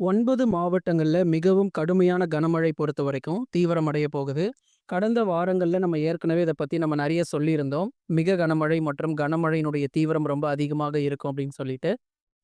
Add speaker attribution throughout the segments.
Speaker 1: ஒன்பது மாவட்டங்களில் மிகவும் கடுமையான கனமழை பொறுத்த வரைக்கும் தீவிரமடைய போகுது. கடந்த வாரங்களில் நம்ம ஏற்கனவே இதை பற்றி நம்ம நிறைய சொல்லியிருந்தோம். மிக கனமழை மற்றும் கனமழையினுடைய தீவிரம் ரொம்ப அதிகமாக இருக்கும் அப்படின்னு சொல்லிட்டு.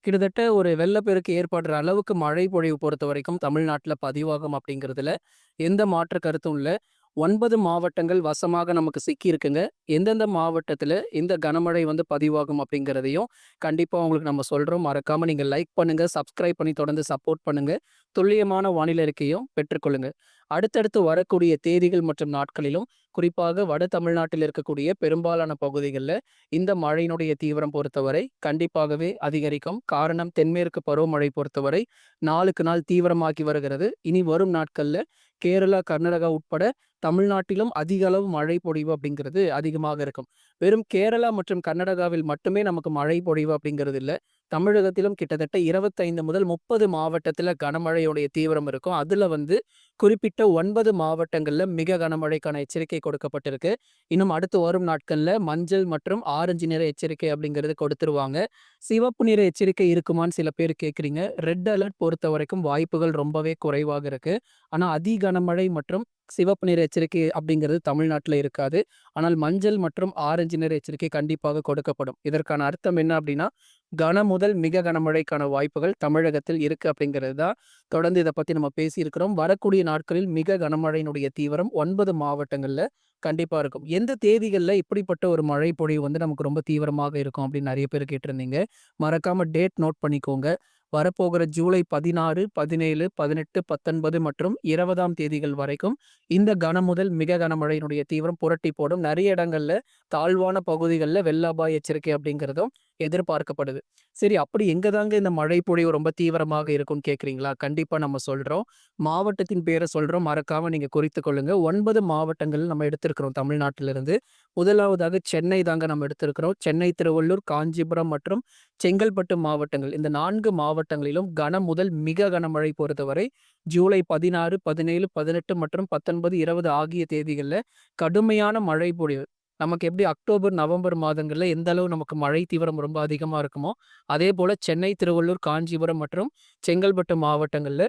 Speaker 1: கிட்டத்தட்ட ஒரு வெள்ளப்பெருக்கு ஏற்படுற அளவுக்கு மழை பொழிவு பொறுத்த வரைக்கும் தமிழ்நாட்டில் பதிவாகும் அப்படிங்கிறதுல எந்த மாற்று கருத்தும் இல்லை ஒன்பது மாவட்டங்கள் வசமாக நமக்கு சிக்கியிருக்குங்க. எந்தெந்த மாவட்டத்தில் இந்த கனமழை வந்து பதிவாகும் அப்படிங்கிறதையும் கண்டிப்பாக உங்களுக்கு நம்ம சொல்கிறோம் மறக்காமல் நீங்கள் லைக் பண்ணுங்கள் சப்ஸ்கிரைப் பண்ணி தொடர்ந்து சப்போர்ட் பண்ணுங்கள் துல்லியமான வானிலை அறிக்கையும் பெற்றுக்கொள்ளுங்கள் அடுத்தடுத்து வரக்கூடிய தேதிகள் மற்றும் நாட்களிலும் குறிப்பாக வட தமிழ்நாட்டில் இருக்கக்கூடிய பெரும்பாலான பகுதிகளில் இந்த மழையினுடைய தீவிரம் பொறுத்தவரை கண்டிப்பாகவே அதிகரிக்கும். காரணம் தென்மேற்கு பருவமழை பொறுத்தவரை நாளுக்கு நாள் தீவிரமாகி வருகிறது. இனி வரும் நாட்களில் கேரளா, கர்நாடகா உட்பட தமிழ்நாட்டிலும் அதிக அளவு மழை பொழிவு அப்படிங்கிறது அதிகமாக இருக்கும். வெறும் கேரளா மற்றும் கர்நாடகாவில் மட்டுமே நமக்கு மழை பொழிவு அப்படிங்கிறது இல்லை தமிழகத்திலும் கிட்டத்தட்ட 25 முதல் முப்பது மாவட்டத்தில் கனமழையுடைய தீவிரம் இருக்கும். அதில் வந்து குறிப்பிட்ட ஒன்பது மாவட்டங்களில் மிக கனமழைக்கான எச்சரிக்கை கொடுக்கப்பட்டிருக்கு. இன்னும் அடுத்து வரும் நாட்களில் மஞ்சள் மற்றும் ஆரஞ்சு நிற எச்சரிக்கை அப்படிங்கிறது கொடுத்துருவாங்க. சிவப்பு நிற எச்சரிக்கை இருக்குமான்னு சில பேர் கேட்குறீங்க. ரெட் அலர்ட் பொறுத்த வரைக்கும் வாய்ப்புகள் ரொம்பவே குறைவாக இருக்குது ஆனால் அதி கனமழை மற்றும் சிவப்பு நிற எச்சரிக்கை அப்படிங்கிறது தமிழ்நாட்டில் இருக்காது. ஆனால் மஞ்சள் மற்றும் ஆரஞ்சு நிற எச்சரிக்கை கண்டிப்பாக கொடுக்கப்படும். இதற்கான அர்த்தம் என்ன அப்படின்னா, கன முதல் மிக கனமழைக்கான வாய்ப்புகள் தமிழகத்தில் இருக்கு அப்படிங்கிறது தான். தொடர்ந்து இதை பத்தி நம்ம பேசியிருக்கிறோம். வரக்கூடிய நாட்களில் மிக கனமழையினுடைய தீவிரம் ஒன்பது மாவட்டங்கள்ல கண்டிப்பா இருக்கும். எந்த தேதிகளில் இப்படிப்பட்ட ஒரு மழை பொழிவு வந்து நமக்கு ரொம்ப தீவிரமாக இருக்கும் அப்படின்னு நிறைய பேர் கேட்டிருந்தீங்க. மறக்காம டேட் நோட் பண்ணிக்கோங்க. வரப்போகிற ஜூலை 16, 17, 18, 19 மற்றும் 20ஆம் தேதிகள் வரைக்கும் இந்த கன முதல் மிக கனமழையினுடைய தீவிரம் புரட்டி போடும். நிறைய இடங்கள்ல தாழ்வான பகுதிகளில் வெள்ள அபாய எச்சரிக்கை அப்படிங்கிறதும் எதிர்பார்க்கப்படுது. சரி அப்படி எங்க தாங்க இந்த மழை பொழிவு ரொம்ப தீவிரமாக இருக்கும்னு கேட்குறீங்களா கண்டிப்பா நம்ம சொல்றோம். மாவட்டத்தின் பேரை சொல்றோம். மறக்காம நீங்க குறித்து கொள்ளுங்க. ஒன்பது மாவட்டங்கள் நம்ம எடுத்திருக்கிறோம் தமிழ்நாட்டிலிருந்து. முதலாவதாக சென்னை தாங்க நம்ம எடுத்திருக்கிறோம். சென்னை, திருவள்ளூர், காஞ்சிபுரம் மற்றும் செங்கல்பட்டு மாவட்டங்கள். இந்த நான்கு மாவட்டங்களிலும் கன முதல் மிக கனமழை பொறுத்தவரை ஜூலை 16, 17, 18 மற்றும் 19, 20 ஆகிய தேதிகளில் கடுமையான மழை பொழிவு. நமக்கு எப்படி அக்டோபர், நவம்பர் மாதங்களில் எந்த அளவு நமக்கு மழை தீவிரம் ரொம்ப அதிகமாக இருக்குமோ, அதே போல் சென்னை, திருவள்ளூர், காஞ்சிபுரம் மற்றும் செங்கல்பட்டு மாவட்டங்களில்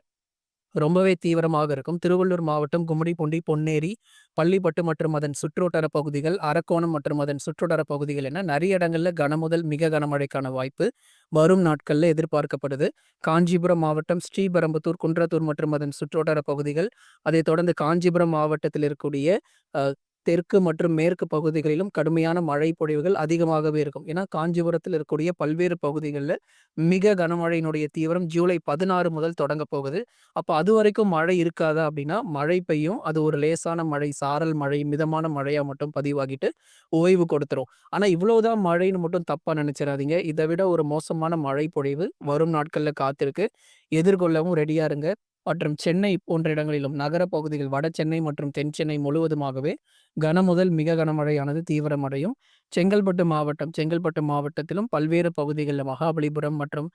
Speaker 1: ரொம்பவே தீவிரமாக இருக்கும். திருவள்ளூர் மாவட்டம் கும்மிடிப்பூண்டி, பொன்னேரி, பள்ளிப்பட்டு மற்றும் அதன் சுற்றுவட்டார பகுதிகள், அரக்கோணம் மற்றும் அதன் சுற்றுவட்டார பகுதிகள் என நிறைய இடங்களில் கனமுதல் மிக கனமழைக்கான வாய்ப்பு வரும் நாட்களில் எதிர்பார்க்கப்படுது. காஞ்சிபுரம் மாவட்டம் ஸ்ரீபெரம்பத்தூர் குன்றத்தூர் மற்றும் அதன் சுற்றுவட்டார பகுதிகள், அதைத் தொடர்ந்து காஞ்சிபுரம் மாவட்டத்தில் இருக்கக்கூடிய தெற்கு மற்றும் மேற்கு பகுதிகளிலும் கடுமையான மழை பொழிவுகள் அதிகமாகவே இருக்கும். ஏன்னா காஞ்சிபுரத்தில் இருக்கக்கூடிய பல்வேறு பகுதிகளில் மிக கனமழையினுடைய தீவிரம் ஜூலை 16 முதல் தொடங்கப் போகுது. அது வரைக்கும் மழை இருக்காதா அப்படின்னா, மழை பெய்யும். அது ஒரு லேசான மழை, சாரல் மழை, மிதமான மழையாக மட்டும் பதிவாகிட்டு ஓய்வு கொடுத்துரும். ஆனால் இவ்வளவு தான் மழைன்னு மட்டும் தப்பாக நினச்சிடாதீங்க இதை விட ஒரு மோசமான மழை பொழிவு வரும் நாட்களில் காத்திருக்கு. எதிர்கொள்ளவும் ரெடியாக இருங்க. மற்றும் சென்னை போன்ற இடங்களிலும் நகர பகுதிகள் வட சென்னை மற்றும் தென் சென்னை முழுவதுமாகவே கன முதல் மிக கனமழையானது தீவிரமடையும். செங்கல்பட்டு மாவட்டம் செங்கல்பட்டு மாவட்டத்திலும் பல்வேறு பகுதிகளில் மகாபலிபுரம் மற்றும்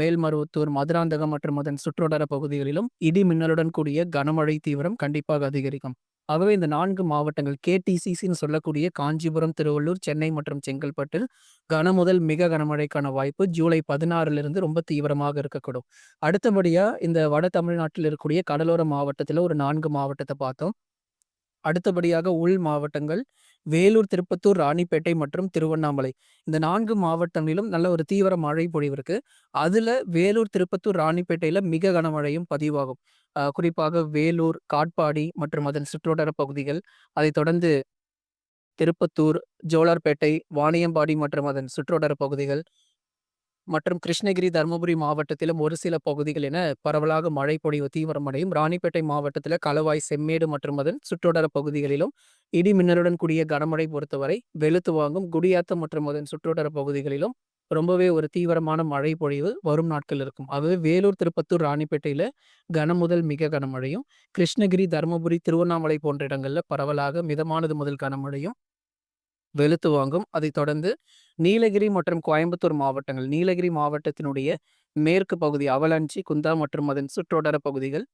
Speaker 1: மேல்மருவத்தூர், மதுராந்தகம் மற்றும் அதன் சுற்றுவட்டார பகுதிகளிலும் இடி மின்னலுடன் கூடிய கனமழை தீவிரம் கண்டிப்பாக அதிகரிக்கும். ஆகவே இந்த நான்கு மாவட்டங்கள் கேடிசிசின்னு சொல்லக்கூடிய காஞ்சிபுரம், திருவள்ளூர், சென்னை மற்றும் செங்கல்பட்டில் கன முதல் மிக கனமழைக்கான வாய்ப்பு ஜூலை 16லிருந்து ரொம்ப தீவிரமாக இருக்கக்கூடும். அடுத்தபடியாக இந்த வட தமிழ்நாட்டில் இருக்கக்கூடிய கடலோர மாவட்டத்தில் ஒரு நான்கு மாவட்டத்தை பார்த்தோம். அடுத்தபடியாக உள் மாவட்டங்கள் வேலூர், திருப்பத்தூர், ராணிப்பேட்டை மற்றும் திருவண்ணாமலை. இந்த நான்கு மாவட்டங்களிலும் நல்ல ஒரு தீவிர மழை பொழிவு இருக்கு. அதுல வேலூர், திருப்பத்தூர், ராணிப்பேட்டையில மிக கனமழையும் பதிவாகும். குறிப்பாக வேலூர், காட்பாடி மற்றும் அதன் சுற்றுவட்டார பகுதிகள். அதைத் தொடர்ந்து திருப்பத்தூர், ஜோலார்பேட்டை, வாணியம்பாடி மற்றும் அதன் சுற்றுவட்டார பகுதிகள். மற்றும் கிருஷ்ணகிரி, தர்மபுரி மாவட்டத்திலும் ஒரு சில பகுதிகள் என பரவலாக மழை பொழிவு தீவிரமடையும். ராணிப்பேட்டை மாவட்டத்தில் களவாய், செம்மேடு மற்றும் அதன் சுற்றுவட்டார பகுதிகளிலும் இடி மின்னலுடன் கூடிய கனமழை பொறுத்தவரை வெளுத்து வாங்கும். குடியாத்தம் மற்றும் அதன் சுற்றுவட்டார பகுதிகளிலும் ரொம்பவே ஒரு தீவிரமான மழை பொழிவு வரும் நாட்கள் இருக்கும். அதுவே வேலூர், திருப்பத்தூர், ராணிப்பேட்டையில் கன முதல் மிக கனமழையும், கிருஷ்ணகிரி, தர்மபுரி, திருவண்ணாமலை போன்ற இடங்களில் பரவலாக மிதமானது முதல் கனமழையும் வெளுத்து வாங்கும். அதைத் தொடர்ந்து நீலகிரி மற்றும் கோயம்புத்தூர் மாவட்டங்கள். நீலகிரி மாவட்டத்தினுடைய மேற்கு பகுதி அவலாஞ்சி, குந்தா மற்றும் அதன் சுற்றுவட்டார பகுதிகள்.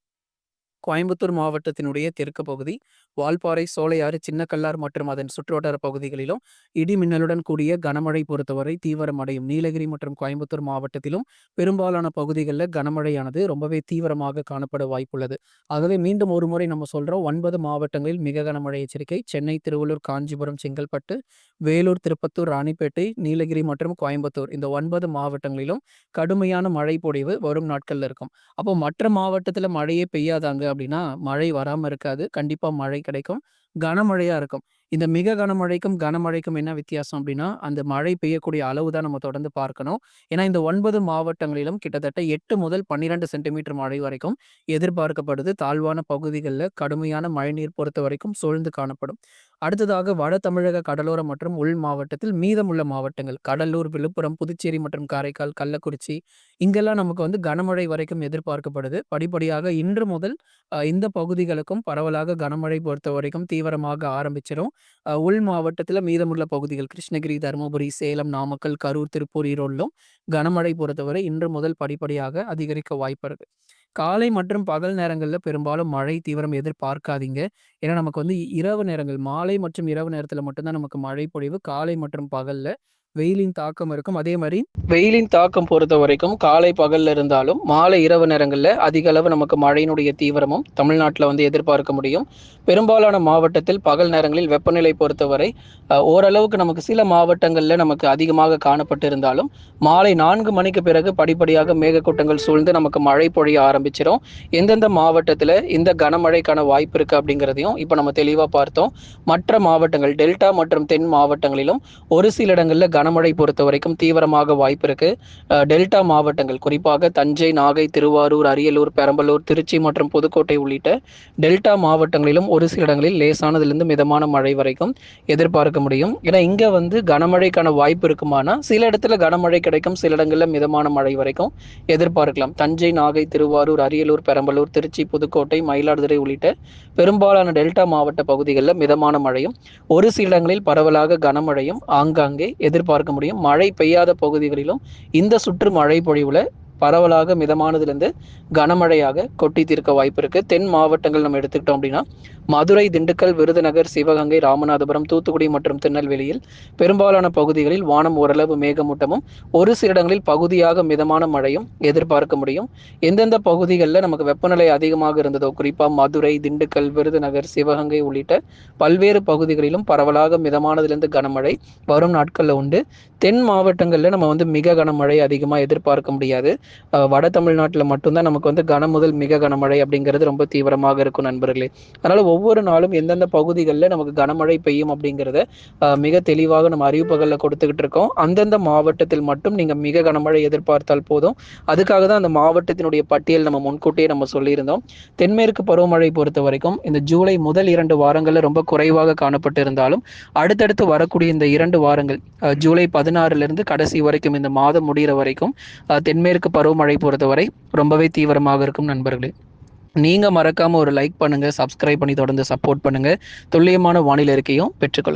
Speaker 1: கோயம்புத்தூர் மாவட்டத்தினுடைய தெற்கு பகுதி வால்பாறை சோலையாறு சின்னக்கல்லார் மற்றும் அதன் சுற்றுவட்டார பகுதிகளிலும் இடி மின்னலுடன் கூடிய கனமழை பொறுத்தவரை தீவிரமடையும். நீலகிரி மற்றும் கோயம்புத்தூர் மாவட்டத்திலும் பெரும்பாலான பகுதிகளில் கனமழையானது ரொம்பவே தீவிரமாக காணப்பட வாய்ப்புள்ளது. ஆகவே மீண்டும் ஒரு முறை நம்ம சொல்கிறோம் ஒன்பது மாவட்டங்களில் மிக கனமழை எச்சரிக்கை. சென்னை திருவள்ளூர் காஞ்சிபுரம் செங்கல்பட்டு வேலூர் திருப்பத்தூர் ராணிப்பேட்டை நீலகிரி மற்றும் கோயம்புத்தூர். இந்த ஒன்பது மாவட்டங்களிலும் கடுமையான மழை பொழிவு வரும் நாட்களில் இருக்கும். அப்போ மற்ற மாவட்டத்தில் மழையே பெய்யாதாங்க? அப்படின்னா மழை வராமல் இருக்காது. கண்டிப்பாக மழை கிடைக்கும். கனமழையாக இருக்கும். இந்த மிக கனமழைக்கும் கனமழைக்கும் என்ன வித்தியாசம் அப்படின்னா அந்த மழை பெய்யக்கூடிய அளவு தான் நம்ம தொடர்ந்து பார்க்கணும். ஏன்னா இந்த ஒன்பது மாவட்டங்களிலும் கிட்டத்தட்ட எட்டு முதல் பன்னிரெண்டு சென்டிமீட்டர் மழை வரைக்கும் எதிர்பார்க்கப்படுது. தாழ்வான பகுதிகளில் கடுமையான மழைநீர் பொறுத்த வரைக்கும் சூழ்ந்து காணப்படும். அடுத்ததாக வட தமிழக கடலோர மற்றும் உள் மாவட்டத்தில் மீதமுள்ள மாவட்டங்கள் கடலூர் விழுப்புரம் புதுச்சேரி மற்றும் காரைக்கால் கள்ளக்குறிச்சி இங்கெல்லாம் நமக்கு வந்து கனமழை வரைக்கும் எதிர்பார்க்கப்படுது. படிப்படியாக இன்று முதல் இந்த பகுதிகளுக்கும் பரவலாக கனமழை பொறுத்த வரைக்கும் தீவிரமாக ஆரம்பிச்சிடும் உள் மாவட்டத்தில் மீதமுள்ள பகுதிகள் கிருஷ்ணகிரி தருமபுரி சேலம் நாமக்கல் கரூர் திருப்பூர் ஈரோடிலும் கனமழை பொறுத்தவரை இன்று முதல் படிப்படியாக அதிகரிக்க வாய்ப்பு காலை மற்றும் பகல் நேரங்களில் பெரும்பாலும் மழை தீவிரம் எதிர்பார்க்காதீங்க. ஏன்னா நமக்கு வந்து இரவு நேரங்கள் மாலை மற்றும் இரவு நேரத்தில் மட்டும்தான் நமக்கு மழை பொழிவு காலை மற்றும் பகலில் வெயிலின் தாக்கம் இருக்கும். அதே மாதிரி வெயிலின் தாக்கம் பொறுத்த வரைக்கும் காலை பகல்ல இருந்தாலும் மாலை இரவு நேரங்களில் அதிக அளவு நமக்கு மழையினுடைய தீவிரமும் தமிழ்நாட்டில் வந்து எதிர்பார்க்க முடியும். பெரும்பாலான மாவட்டத்தில் பகல் நேரங்களில் வெப்பநிலை பொறுத்தவரை ஓரளவுக்கு நமக்கு சில மாவட்டங்களில் நமக்கு அதிகமாக காணப்பட்டு இருந்தாலும் மாலை நான்கு மணிக்கு பிறகு படிப்படியாக மேகக்கூட்டங்கள் சூழ்ந்து நமக்கு மழை பொழிய ஆரம்பிச்சிடும் எந்தெந்த மாவட்டத்தில் இந்த கனமழைக்கான வாய்ப்பு இருக்குது அப்படிங்கிறதையும் இப்போ நம்ம தெளிவாக பார்த்தோம். மற்ற மாவட்டங்கள் டெல்டா மற்றும் தென் மாவட்டங்களிலும் ஒரு சில இடங்களில் கன கனமழை பொறுத்த வரைக்கும் தீவிரமாக வாய்ப்பு இருக்கு. டெல்டா மாவட்டங்கள் குறிப்பாக தஞ்சை நாகை திருவாரூர் அரியலூர் பெரம்பலூர் திருச்சி மற்றும் புதுக்கோட்டை உள்ளிட்ட டெல்டா மாவட்டங்களிலும் ஒரு சில இடங்களில் லேசானதிலிருந்து மிதமான மழை வரைக்கும் எதிர்பார்க்க முடியும். ஏன்னா இங்கே வந்து கனமழைக்கான வாய்ப்பு இருக்குமானா சில இடத்துல கனமழை கிடைக்கும் சில இடங்களில் மிதமான மழை வரைக்கும் எதிர்பார்க்கலாம். தஞ்சை நாகை திருவாரூர் அரியலூர் பெரம்பலூர் திருச்சி புதுக்கோட்டை மயிலாடுதுறை உள்ளிட்ட பெரும்பாலான டெல்டா மாவட்ட பகுதிகளில் மிதமான மழையும் ஒரு சில இடங்களில் பரவலாக கனமழையும் ஆங்காங்கே எதிர்பார்க்க முடியும். மழை பெய்யாத பகுதிகளிலும் இந்த சுற்று மழை பொழிவுல பரவலாக மிதமானதுலேருந்து கனமழையாக கொட்டி தீர்க்க வாய்ப்பு இருக்கு. தென் மாவட்டங்கள் நம்ம எடுத்துக்கிட்டோம் அப்படின்னா மதுரை திண்டுக்கல் விருதுநகர் சிவகங்கை ராமநாதபுரம் தூத்துக்குடி மற்றும் திருநெல்வேலியில் பெரும்பாலான பகுதிகளில் வானம் ஓரளவு மேகமூட்டமும் ஒரு சில இடங்களில் பகுதியாக மிதமான மழையும் எதிர்பார்க்க முடியும். எந்தெந்த பகுதிகளில் நமக்கு வெப்பநிலை அதிகமாக இருந்ததோ குறிப்பாக மதுரை திண்டுக்கல் விருதுநகர் சிவகங்கை உள்ளிட்ட பல்வேறு பகுதிகளிலும் பரவலாக மிதமானதிலிருந்து கனமழை வரும் நாட்களில் உண்டு. தென் மாவட்டங்களில் நம்ம வந்து மிக கனமழை அதிகமாக எதிர்பார்க்க முடியாது. வட தமிழ்நாட்டில் மட்டும்தான் நமக்கு வந்து கன முதல் மிக கனமழை அப்படிங்கிறது ரொம்ப தீவிரமாக இருக்கும் நண்பர்களே. அதனால ஒவ்வொரு நாளும் எந்தெந்த பகுதிகளில் நமக்கு கனமழை பெய்யும் அப்படிங்கிறத மிக தெளிவாக நம்ம அறிவிப்புகளில் கொடுத்துக்கிட்டு இருக்கோம். அந்தந்த மாவட்டத்தில் மட்டும் நீங்கள் மிக கனமழை எதிர்பார்த்தால் போதும். அதுக்காக தான் அந்த மாவட்டத்தினுடைய பட்டியல் நம்ம முன்கூட்டியே நம்ம சொல்லியிருந்தோம். தென்மேற்கு பருவமழை பொறுத்த வரைக்கும் இந்த ஜூலை முதல் இரண்டு வாரங்களில் ரொம்ப குறைவாக காணப்பட்டு இருந்தாலும் அடுத்தடுத்து வரக்கூடிய இந்த இரண்டு வாரங்கள் ஜூலை பதினாறுலேருந்து கடைசி வரைக்கும் இந்த மாதம் முடிகிற வரைக்கும் தென்மேற்கு பருவமழை பொறுத்தவரை ரொம்பவே தீவிரமாக இருக்கும் நண்பர்களே. நீங்கள் மறக்காமல் ஒரு லைக் பண்ணுங்கள் சப்ஸ்கிரைப் பண்ணி தொடர்ந்து சப்போர்ட் பண்ணுங்கள் துல்லியமான வானிலை இருக்கையும் பெற்றுக்கொள்ளுங்கள்